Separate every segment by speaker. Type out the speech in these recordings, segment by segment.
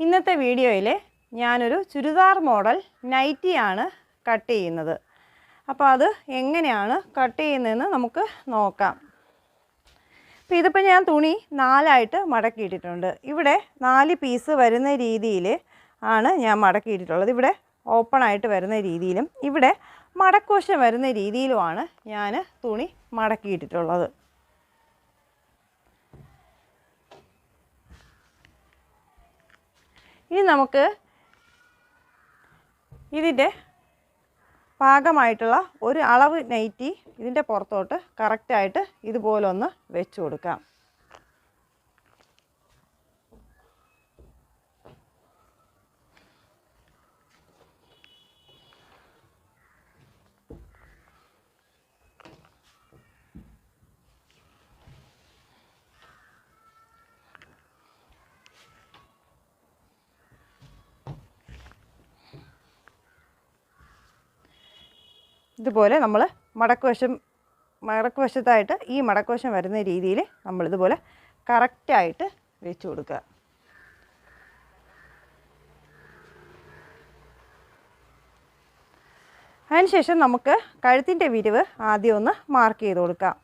Speaker 1: ഇന്നത്തെ വീഡിയോയിൽ ഞാനൊരു ചുരിദാർ മോഡൽ നൈറ്റിയാണ് കട്ട് ചെയ്യുന്നത്. അപ്പോൾ അത് എങ്ങനെയാണ് കട്ട് ചെയ്യുന്നതെന്ന് നമുക്ക് നോക്കാം. അപ്പോൾ ഇതിപ്പോൾ ഞാൻ തുണി നാലായിട്ട് മടക്കിയിട്ടിട്ടുണ്ട്. ഇവിടെ നാല് പീസ് വരുന്ന രീതിയിൽ ആണ് ഞാൻ മടക്കിയിട്ടിട്ടുള്ളത് ഇവിടെ ഓപ്പൺ ആയിട്ട് വരുന്ന രീതിയിലും ഇവിടെ മടക്കോശം വരുന്ന രീതിയിലുമാണ് ഞാൻ തുണി മടക്കിയിട്ടിട്ടുള്ളത് ഇനി നമുക്ക് ഇതിന്റെ പാകമായിട്ടുള്ള ഒരു അളവ് നൈറ്റി ഇതിന്റെ പുറത്തോട്ട് കറക്റ്റായിട്ട് ഇതുപോലൊന്ന് വെച്ച് കൊടുക്കാം. ഇതുപോലെ നമ്മൾ മടക്കുവശം മടക്കുവശത്തായിട്ട് ഈ മടക്കുവശം വരുന്ന രീതിയിൽ നമ്മളിതുപോലെ കറക്റ്റായിട്ട് വെച്ച് കൊടുക്കുക. അതിനുശേഷം നമുക്ക് കഴുത്തിന്റെ വിരിവ് ആദ്യം ഒന്ന് മാർക്ക് ചെയ്ത് കൊടുക്കാം.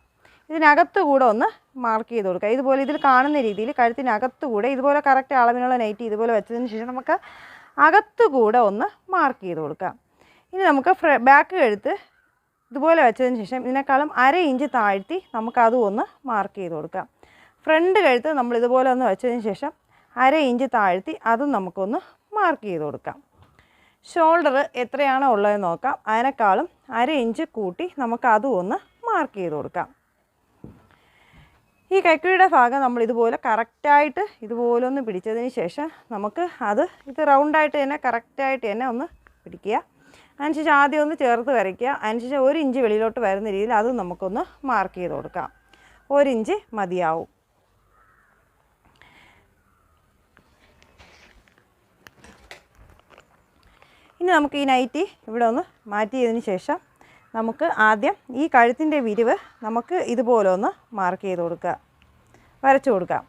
Speaker 1: ഇതിനകത്ത് കൂടെ ഒന്ന് മാർക്ക് ചെയ്ത് കൊടുക്കുക. ഇതുപോലെ ഇതിൽ കാണുന്ന രീതിയിൽ കഴുത്തിനകത്ത് കൂടെ ഇതുപോലെ കറക്റ്റ് അളവിനുള്ള നൈറ്റ് ഇതുപോലെ വെച്ചതിന് ശേഷം നമുക്ക് അകത്ത് കൂടെ ഒന്ന് മാർക്ക് ചെയ്ത് കൊടുക്കാം. ഇനി നമുക്ക് ബാക്ക് കഴുത്ത് ഇതുപോലെ വെച്ചതിന് ശേഷം ഇതിനേക്കാളും അര ഇഞ്ച് താഴ്ത്തി നമുക്കതും ഒന്ന് മാർക്ക് ചെയ്ത് കൊടുക്കാം. ഫ്രണ്ട് കഴുത്ത് നമ്മൾ ഇതുപോലെ ഒന്ന് വെച്ചതിന് ശേഷം അര ഇഞ്ച് താഴ്ത്തി അതും നമുക്കൊന്ന് മാർക്ക് ചെയ്ത് കൊടുക്കാം. ഷോൾഡർ എത്രയാണോ ഉള്ളത് നോക്കാം. അതിനേക്കാളും അര ഇഞ്ച് കൂട്ടി നമുക്ക് അതും ഒന്ന് മാർക്ക് ചെയ്ത് കൊടുക്കാം. ഈ കൈക്കുഴിയുടെ ഭാഗം നമ്മൾ ഇതുപോലെ കറക്റ്റായിട്ട് ഇതുപോലെ ഒന്ന് പിടിച്ചതിന് ശേഷം നമുക്ക് അത് ഇത് റൗണ്ടായിട്ട് തന്നെ കറക്റ്റായിട്ട് തന്നെ ഒന്ന് പിടിക്കുക. അതിനുശേഷം ആദ്യം ഒന്ന് ചേർത്ത് വരയ്ക്കുക. അതിനുശേഷം ഒരു ഇഞ്ച് വെളിയിലോട്ട് വരുന്ന രീതിയിൽ അത് നമുക്കൊന്ന് മാർക്ക് ചെയ്ത് കൊടുക്കാം. ഒരു ഇഞ്ച് മതിയാവും. ഇനി നമുക്ക് ഈ നൈറ്റി ഇവിടെ ഒന്ന് മാറ്റിയതിന് ശേഷം നമുക്ക് ആദ്യം ഈ കഴുത്തിന്റെ വിരിവ് നമുക്ക് ഇതുപോലെ ഒന്ന് മാർക്ക് ചെയ്ത് കൊടുക്കുക. വരച്ചു കൊടുക്കാം.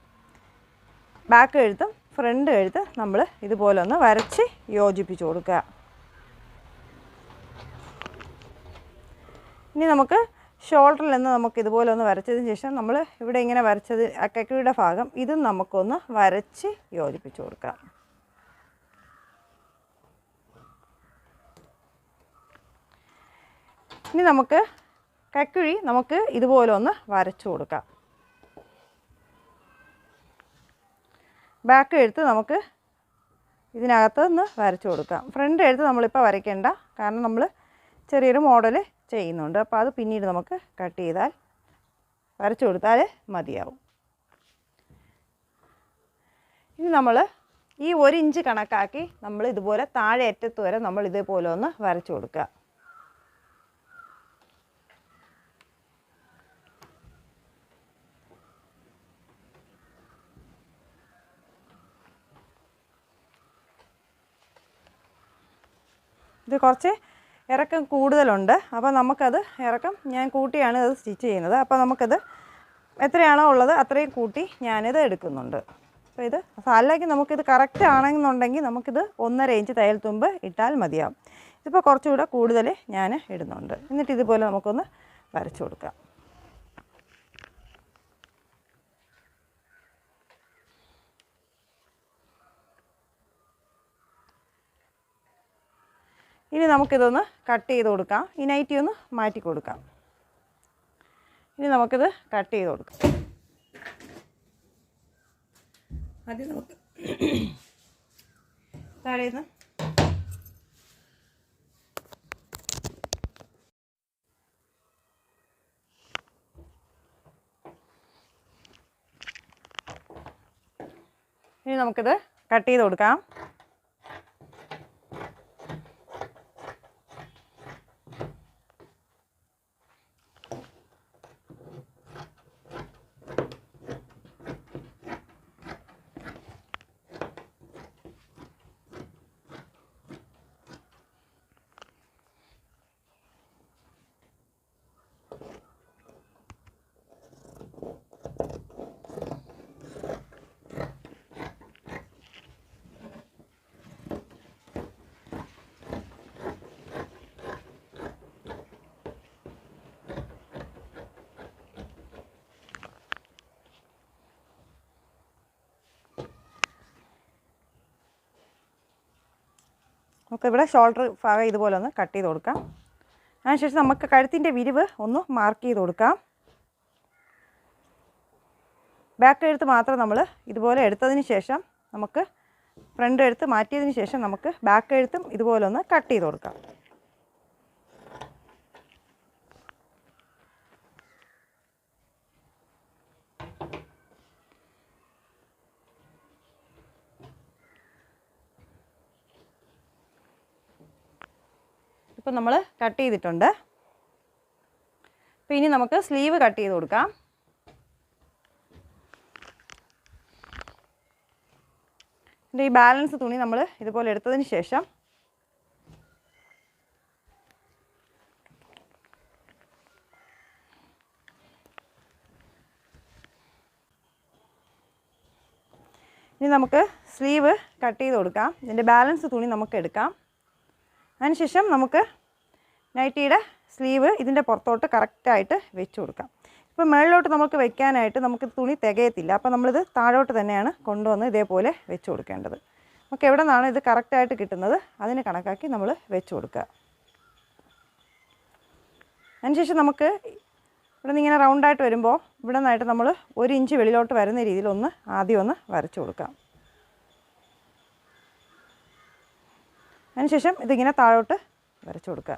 Speaker 1: ബാക്ക് എഴുത്തും ഫ്രണ്ട് എഴുത്ത് നമ്മൾ ഇതുപോലെ ഒന്ന് വരച്ച് യോജിപ്പിച്ച് കൊടുക്കുക. ഇനി നമുക്ക് ഷോൾഡറിൽ നിന്ന് നമുക്ക് ഇതുപോലെ ഒന്ന് വരച്ചതിന് ശേഷം നമ്മൾ ഇവിടെ ഇങ്ങനെ വരച്ചത് അക്കക്കയുടെ ഭാഗം ഇതും നമുക്കൊന്ന് വരച്ച് യോജിപ്പിച്ച് കൊടുക്കാം ഇനി നമുക്ക് കക്കുഴി നമുക്ക് ഇതുപോലെ ഒന്ന് വരച്ചു കൊടുക്കാം. ബാക്ക് എഴുത്ത് നമുക്ക് ഇതിനകത്ത് വരച്ചു കൊടുക്കാം. ഫ്രണ്ട് എഴുത്ത് നമ്മളിപ്പോൾ വരയ്ക്കേണ്ട. കാരണം നമ്മൾ ചെറിയൊരു മോഡൽ ചെയ്യുന്നുണ്ട്. അപ്പോൾ അത് പിന്നീട് നമുക്ക് കട്ട് ചെയ്താൽ വരച്ചു കൊടുത്താൽ മതിയാവും. ഇനി നമ്മൾ ഈ ഒരു ഇഞ്ച് കണക്കാക്കി നമ്മൾ ഇതുപോലെ താഴെ അറ്റത്ത് വരെ നമ്മൾ ഇതേപോലെ ഒന്ന് വരച്ചു കൊടുക്കുക. ഇത് കുറച്ച് ഇറക്കം കൂടുതലുണ്ട്. അപ്പോൾ നമുക്കത് ഇറക്കം ഞാൻ കൂട്ടിയാണ് ഇത് സ്റ്റിച്ച് ചെയ്യുന്നത്. അപ്പോൾ നമുക്കത് എത്രയാണോ ഉള്ളത് അത്രയും കൂട്ടി ഞാനിത് എടുക്കുന്നുണ്ട്. അപ്പോൾ ഇത് അല്ലെങ്കിൽ നമുക്കിത് കറക്റ്റ് ആണെന്നുണ്ടെങ്കിൽ നമുക്കിത് ഒന്നര ഇഞ്ച് തയ്യൽ തുമ്പ് ഇട്ടാൽ മതിയാവും. ഇതിപ്പോൾ കുറച്ചുകൂടെ കൂടുതൽ ഞാൻ ഇടുന്നുണ്ട്. എന്നിട്ട് ഇതുപോലെ നമുക്കൊന്ന് വരച്ചു കൊടുക്കാം. ഇനി നമുക്കിതൊന്ന് കട്ട് ചെയ്ത് കൊടുക്കാം. ഈ നൈറ്റി ഒന്ന് മാറ്റി കൊടുക്കാം. ഇനി നമുക്കിത് കട്ട് ചെയ്ത് കൊടുക്കാം. ആദ്യം നമുക്ക് താഴേന്ന് ഇനി നമുക്കിത് കട്ട് ചെയ്ത് കൊടുക്കാം. നമുക്കിവിടെ ഷോൾഡർ ഭാഗം ഇതുപോലെ ഒന്ന് കട്ട് ചെയ്ത് കൊടുക്കാം. അതിനുശേഷം നമുക്ക് കഴുത്തിന്റെ വിരിവ് ഒന്ന് മാർക്ക് ചെയ്ത് കൊടുക്കാം. ബാക്ക് എഴുത്ത് മാത്രം നമ്മൾ ഇതുപോലെ എടുത്തതിന് ശേഷം നമുക്ക് ഫ്രണ്ട് എഴുത്ത് മാറ്റിയതിന് ശേഷം നമുക്ക് ബാക്ക് എഴുത്തും ഇതുപോലെ ഒന്ന് കട്ട് ചെയ്ത് കൊടുക്കാം. ഇപ്പം നമ്മൾ കട്ട് ചെയ്തിട്ടുണ്ട്. അപ്പം ഇനി നമുക്ക് സ്ലീവ് കട്ട് ചെയ്ത് കൊടുക്കാം. ഈ ബാലൻസ് തുണി നമ്മൾ ഇതുപോലെ എടുത്തതിന് ശേഷം ഇനി നമുക്ക് സ്ലീവ് കട്ട് ചെയ്ത് കൊടുക്കാം. ഇതിന്റെ ബാലൻസ് തുണി നമുക്ക് എടുക്കാം. അതിനുശേഷം നമുക്ക് നൈറ്റിയുടെ സ്ലീവ് ഇതിന്റെ പുറത്തോട്ട് കറക്റ്റായിട്ട് വെച്ച് കൊടുക്കാം. ഇപ്പോൾ മുകളിലോട്ട് നമുക്ക് വെക്കാനായിട്ട് നമുക്ക് തുണി തികയത്തില്ല. അപ്പോൾ നമ്മളിത് താഴോട്ട് തന്നെയാണ് കൊണ്ടുവന്ന് ഇതേപോലെ വെച്ച് കൊടുക്കേണ്ടത്. നമുക്ക് എവിടെ നിന്നാണ് ഇത് കറക്റ്റായിട്ട് കിട്ടുന്നത്? അതിന് കണക്കാക്കി നമ്മൾ വെച്ച് കൊടുക്കുക. അതിനുശേഷം നമുക്ക് ഇവിടെ നിന്ന് ഇങ്ങനെ റൗണ്ടായിട്ട് വരുമ്പോൾ ഇവിടെ നിന്നായിട്ട് നമ്മൾ ഒരു ഇഞ്ച് വെളിയിലോട്ട് വരുന്ന രീതിയിൽ ഒന്ന് ആദ്യം ഒന്ന് വരച്ച് കൊടുക്കാം. അതിനുശേഷം ഇതിങ്ങനെ താഴോട്ട് വരച്ച് കൊടുക്കുക.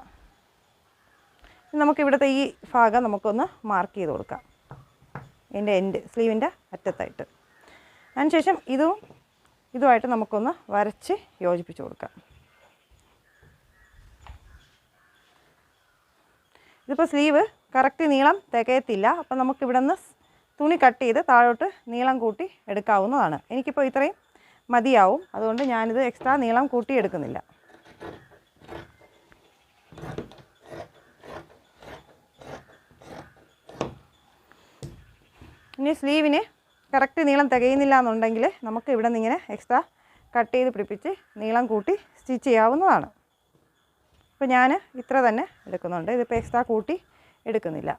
Speaker 1: നമുക്കിവിടുത്തെ ഈ ഭാഗം നമുക്കൊന്ന് മാർക്ക് ചെയ്ത് കൊടുക്കാം. ഇതിന്റെ എൻഡ് സ്ലീവിന്റെ അറ്റത്തായിട്ട്. അതിനുശേഷം ഇതും ഇതുമായിട്ട് നമുക്കൊന്ന് വരച്ച് യോജിപ്പിച്ച് കൊടുക്കാം. ഇതിപ്പോൾ സ്ലീവ് കറക്റ്റ് നീളം തികയത്തില്ല. അപ്പം നമുക്കിവിടെ നിന്ന് തുണി കട്ട് ചെയ്ത് താഴോട്ട് നീളം കൂട്ടി എടുക്കാവുന്നതാണ്. എനിക്കിപ്പോൾ ഇത്രയും മതിയാവും. അതുകൊണ്ട് ഞാനിത് എക്സ്ട്രാ നീളം കൂട്ടി എടുക്കുന്നില്ല. ഇനി സ്ലീവിന് കറക്റ്റ് നീളം തികയുന്നില്ല എന്നുണ്ടെങ്കിൽ നമുക്ക് ഇവിടെ നിന്ന് ഇങ്ങനെ എക്സ്ട്രാ കട്ട് ചെയ്ത് പിടിപ്പിച്ച് നീളം കൂട്ടി സ്റ്റിച്ച് ചെയ്യാവുന്നതാണ്. ഇപ്പോൾ ഞാൻ ഇത്ര തന്നെ എടുക്കുന്നുണ്ട്. ഇതിപ്പോൾ എക്സ്ട്രാ കൂട്ടി എടുക്കുന്നില്ല.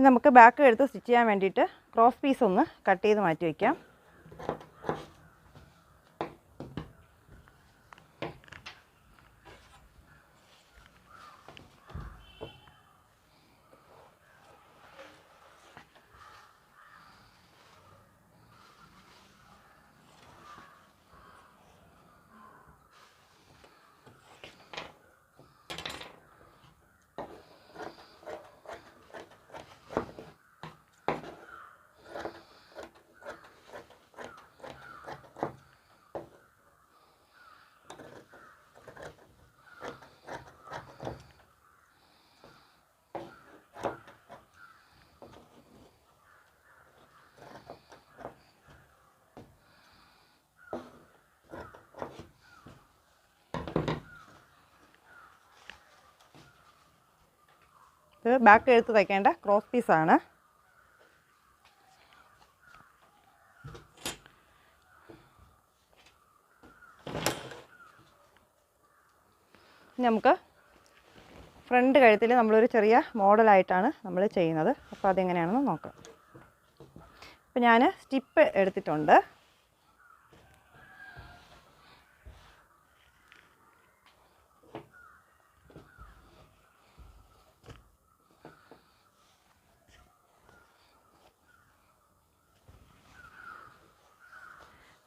Speaker 1: നമുക്ക് ബാക്ക് എടുത്ത് സ്റ്റിച്ച് ചെയ്യാൻ വേണ്ടിയിട്ട് ക്രോസ് പീസ് ഒന്ന് കട്ട് ചെയ്ത് മാറ്റി വയ്ക്കാം ബാക്ക് എഴുത്ത് തയ്ക്കേണ്ട ക്രോസ് പീസാണ് നമുക്ക് ഫ്രണ്ട് കഴുത്തിൽ നമ്മളൊരു ചെറിയ മോഡലായിട്ടാണ് നമ്മൾ ചെയ്യുന്നത്. അപ്പോൾ അതെങ്ങനെയാണെന്ന് നോക്കാം. അപ്പോൾ ഞാൻ സ്റ്റിപ്പ് എടുത്തിട്ടുണ്ട്.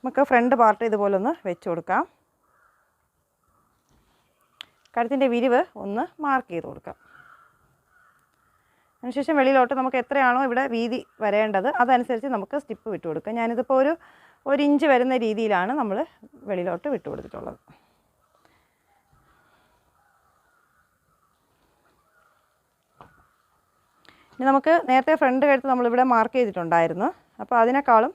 Speaker 1: നമുക്ക് ഫ്രണ്ട് പാർട്ട് ഇതുപോലെ ഒന്ന് വെച്ച് കൊടുക്കാം. കഴുത്തിന്റെ വിരിവ് ഒന്ന് മാർക്ക് ചെയ്ത് കൊടുക്കാം. അതിനുശേഷം വെളിയിലോട്ട് നമുക്ക് എത്രയാണോ ഇവിടെ വീതി വരേണ്ടത് അതനുസരിച്ച് നമുക്ക് സ്റ്റിപ്പ് വിട്ട് കൊടുക്കാം. ഞാനിതിപ്പോൾ ഒരു ഒരു ഇഞ്ച് വരുന്ന രീതിയിലാണ് നമ്മൾ വെളിയിലോട്ട് വിട്ട് കൊടുത്തിട്ടുള്ളത്. ഇനി നമുക്ക് നേരത്തെ ഫ്രണ്ട് കഴുത്ത് നമ്മളിവിടെ മാർക്ക് ചെയ്തിട്ടുണ്ടായിരുന്നു. അപ്പോൾ അതിനേക്കാളും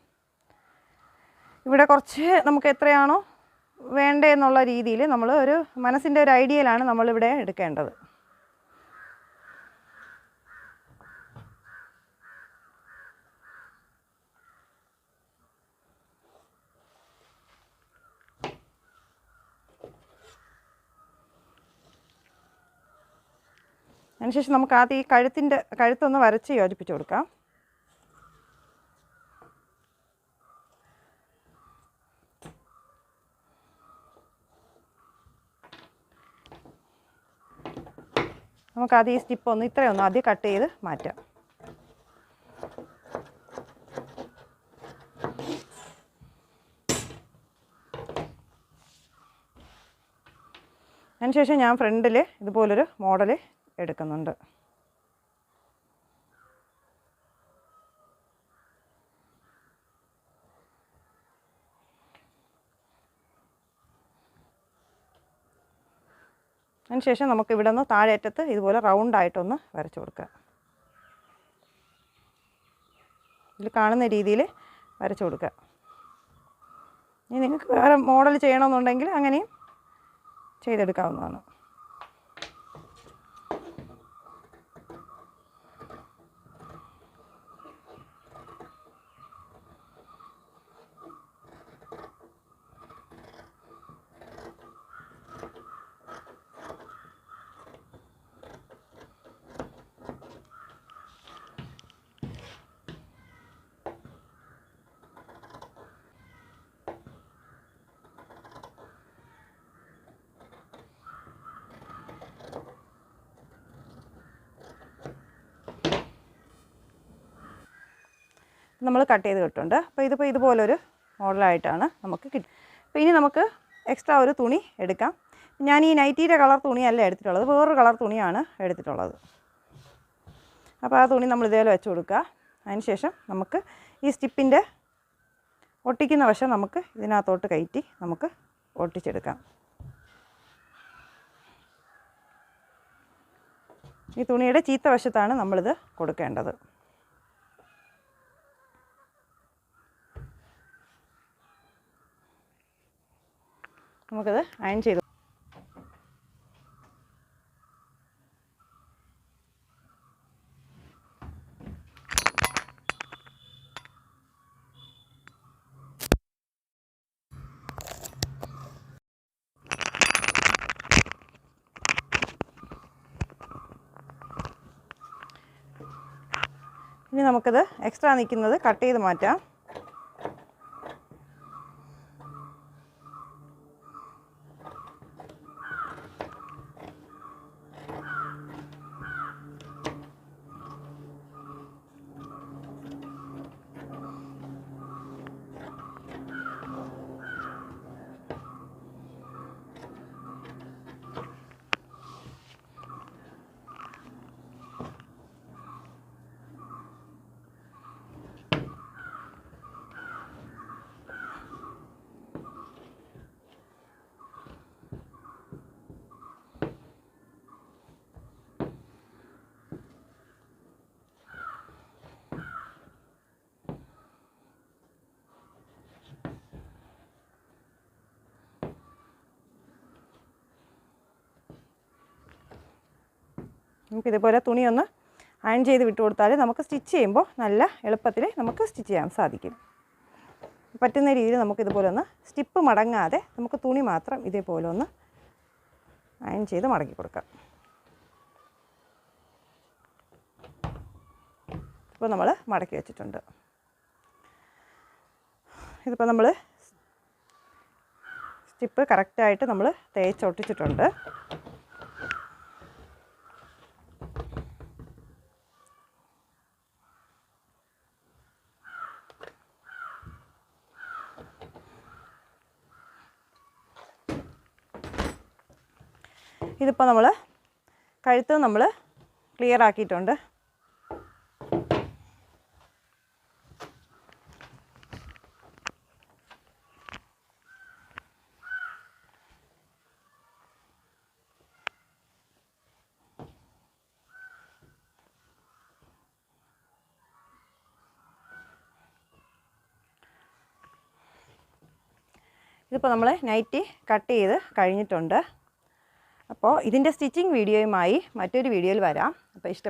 Speaker 1: ഇവിടെ കുറച്ച് നമുക്ക് എത്രയാണോ വേണ്ടേ എന്നുള്ള രീതിയിൽ നമ്മൾ ഒരു മനസ്സിന്റെ ഒരു ഐഡിയയിലാണ് നമ്മളിവിടെ എടുക്കേണ്ടത്. അതിനുശേഷം നമുക്ക് ആദ്യം ഈ കഴുത്തിന്റെ കഴുത്തൊന്ന് വരച്ച് യോജിപ്പിച്ചു കൊടുക്കാം. നമുക്ക് അത് ഈ സ്റ്റിപ്പ് ഒന്ന് ഇത്രയൊന്നും ആദ്യം കട്ട് ചെയ്ത് മാറ്റാം. അതിനുശേഷം ഞാൻ ഫ്രണ്ടിൽ ഇതുപോലൊരു മോഡൽ എടുക്കുന്നുണ്ട്. അതിനുശേഷം നമുക്ക് ഇവിടെ നിന്ന് താഴേറ്റത്ത് ഇതുപോലെ റൗണ്ടായിട്ടൊന്ന് വരച്ചു കൊടുക്കുക. ഇതിൽ കാണുന്ന രീതിയിൽ വരച്ചു കൊടുക്കുക. ഇനി നിങ്ങൾക്ക് വേറെ മോഡൽ ചെയ്യണമെന്നുണ്ടെങ്കിൽ അങ്ങനെയും ചെയ്തെടുക്കാവുന്നതാണ്. നമ്മൾ കട്ട് ചെയ്ത് കിട്ടുന്നുണ്ട്. അപ്പോൾ ഇതിപ്പോൾ ഇതുപോലൊരു മോഡലായിട്ടാണ് നമുക്ക് കിട്ടും അപ്പോൾ ഇനി നമുക്ക് എക്സ്ട്രാ ഒരു തുണി എടുക്കാം. ഞാൻ ഈ നൈറ്റിയുടെ കളർ തുണിയല്ല എടുത്തിട്ടുള്ളത് വേറൊരു കളർ തുണിയാണ് എടുത്തിട്ടുള്ളത്. അപ്പോൾ ആ തുണി നമ്മൾ ഇതേപോലെ വെച്ച് കൊടുക്കുക. അതിന് ശേഷം നമുക്ക് ഈ സ്റ്റിപ്പിന്റെ ഒട്ടിക്കുന്ന വശം നമുക്ക് ഇതിനകത്തോട്ട് കയറ്റി നമുക്ക് ഒട്ടിച്ചെടുക്കാം. ഈ തുണിയുടെ ചീത്ത വശത്താണ് നമ്മളിത് കൊടുക്കേണ്ടത്. നമുക്കത് അയൺ ചെയ്ത് ഇനി നമുക്കത് എക്സ്ട്രാ നിൽക്കുന്നത് കട്ട് ചെയ്ത് മാറ്റാം. നമുക്ക് ഇതുപോലെ തുണി ഒന്ന് അയൺ ചെയ്ത് വിട്ടു കൊടുത്താൽ നമുക്ക് സ്റ്റിച്ച് ചെയ്യുമ്പോൾ നല്ല എളുപ്പത്തിൽ നമുക്ക് സ്റ്റിച്ച് ചെയ്യാൻ സാധിക്കും. പറ്റുന്ന രീതിയിൽ നമുക്ക് ഇതുപോലെ ഒന്ന് സ്റ്റിപ്പ് മടങ്ങാതെ നമുക്ക് തുണി മാത്രം ഇതേപോലെ ഒന്ന് അയൺ ചെയ്ത് മടക്കി കൊടുക്കാം. ഇപ്പോൾ നമ്മൾ മടക്കി വെച്ചിട്ടുണ്ട്. ഇതിപ്പോൾ നമ്മൾ സ്റ്റിപ്പ് കറക്റ്റായിട്ട് നമ്മൾ തേച്ചൊട്ടിച്ചിട്ടുണ്ട് ഇതിപ്പോൾ നമ്മൾ കഴുത്ത് നമ്മൾ ക്ലിയർ ആക്കിയിട്ടുണ്ട്. ഇതിപ്പോൾ നമ്മൾ നൈറ്റി കട്ട് ചെയ്ത് കഴിഞ്ഞിട്ടുണ്ട്. അപ്പോൾ ഇതിന്റെ സ്റ്റിച്ചിങ് വീഡിയോയുമായി മറ്റൊരു വീഡിയോയിൽ വരാം. അപ്പോൾ ഇഷ്ടം